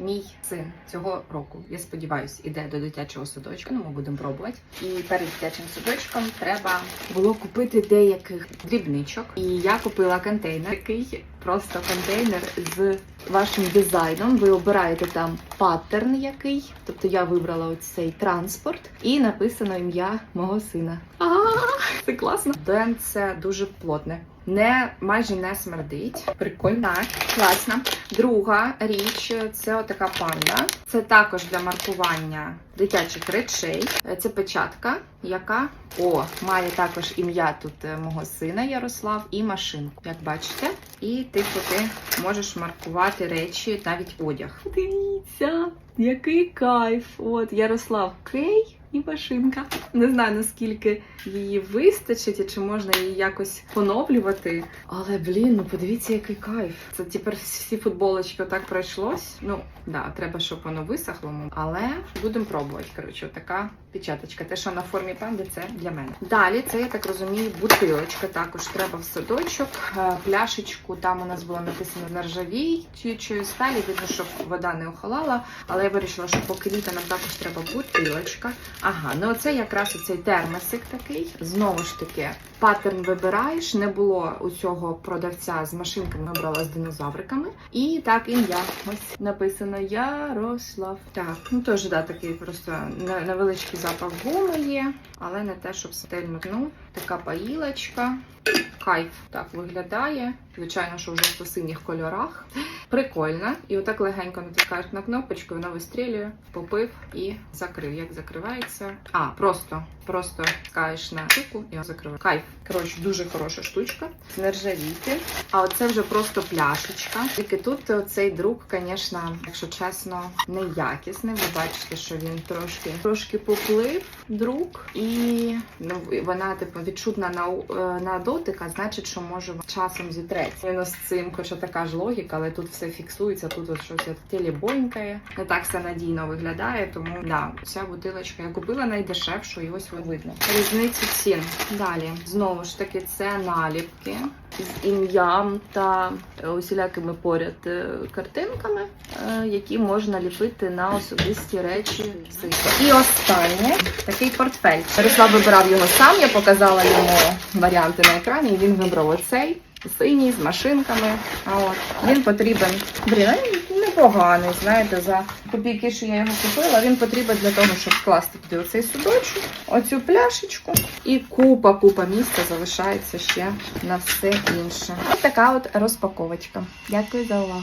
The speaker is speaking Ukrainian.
мій син цього року, я сподіваюся, іде до дитячого садочка. Ну, ми будемо пробувати. І перед дитячим садочком треба було купити деяких дрібничок. І я купила контейнер, який просто контейнер з вашим дизайном. Ви обираєте там паттерн який. Тобто я вибрала оцей транспорт і написано ім'я мого сина. А, це класно. Ден це дуже плотне. Не майже не смердить. Прикольно. Так, класно. Друга річ це отака панда. Це також для маркування дитячих речей. Це печатка, яка о, має також ім'я тут е, мого сина Ярослав і машинку, як бачите. І типу ти можеш маркувати речі, навіть одяг. Дивіться, який кайф! От Ярослав Кей. І машинка. Не знаю наскільки її вистачить і чи можна її якось поновлювати. Але блін, ну подивіться, який кайф. Це тепер всі футболочки отак пройшлось. Ну да, треба, щоб воно висохло. Але будемо пробувати. Коротше, така печаточка. Те, що на формі панди, це для мене. Далі це я так розумію, бутилочка. Також треба в садочок, Е, пляшечку. Там у нас було написано на ржавій нержавіючої сталі. Видно, щоб вода не охолала. Але я вирішила, що поки літо нам також треба бутилочка. Ага, ну оце якраз оцей термосик такий. Знову ж таки, паттерн вибираєш. Не було у цього продавця з машинками, вибрала з динозавриками. І так ім'я. Ось написано Ярослав. Так, ну теж да, такий просто невеличкий запах гуми є, але не те, щоб сильно. Ну, така поїлочка. Кайф так виглядає. Звичайно, що в жовто-синіх кольорах. Прикольно. І отак легенько натискаєш на кнопочку, вона вистрілює, попив і закрив. Як закривається? А, просто, просто тискаєш на штуку і закриває. Кайф. Коротше, дуже хороша штучка. З нержавійки. А оце вже просто пляшечка. Тільки тут цей друк, звісно, якщо чесно, неякісний. Ви бачите, що він трошки трошки поплив друк, і ну, вона типу відчутна на, е, на дотик, а значить, що може часом зітреться. Він з цим, хоча така ж логіка, але тут все фіксується, тут от щось телебонькає. Не так все надійно виглядає, тому да, ця бутилочка я купила найдешевшу, і ось видно. Різницю цін. Далі знову ж таки це наліпки з ім'ям та усілякими поряд е, картинками, е, які можна ліпити на особисті речі. І останнє такий портфель. Ярослав вибирав його сам. Я показала йому варіанти на екрані. і Він вибрав оцей синій з машинками. А от він потрібен. Він непоганий. Знаєте, за копійки, що я його купила. Він потрібен для того, щоб скласти туди оцей судочок, оцю пляшечку, і купа, купа місця залишається ще на все інше. Ось така от розпаковочка. Дякую за увагу.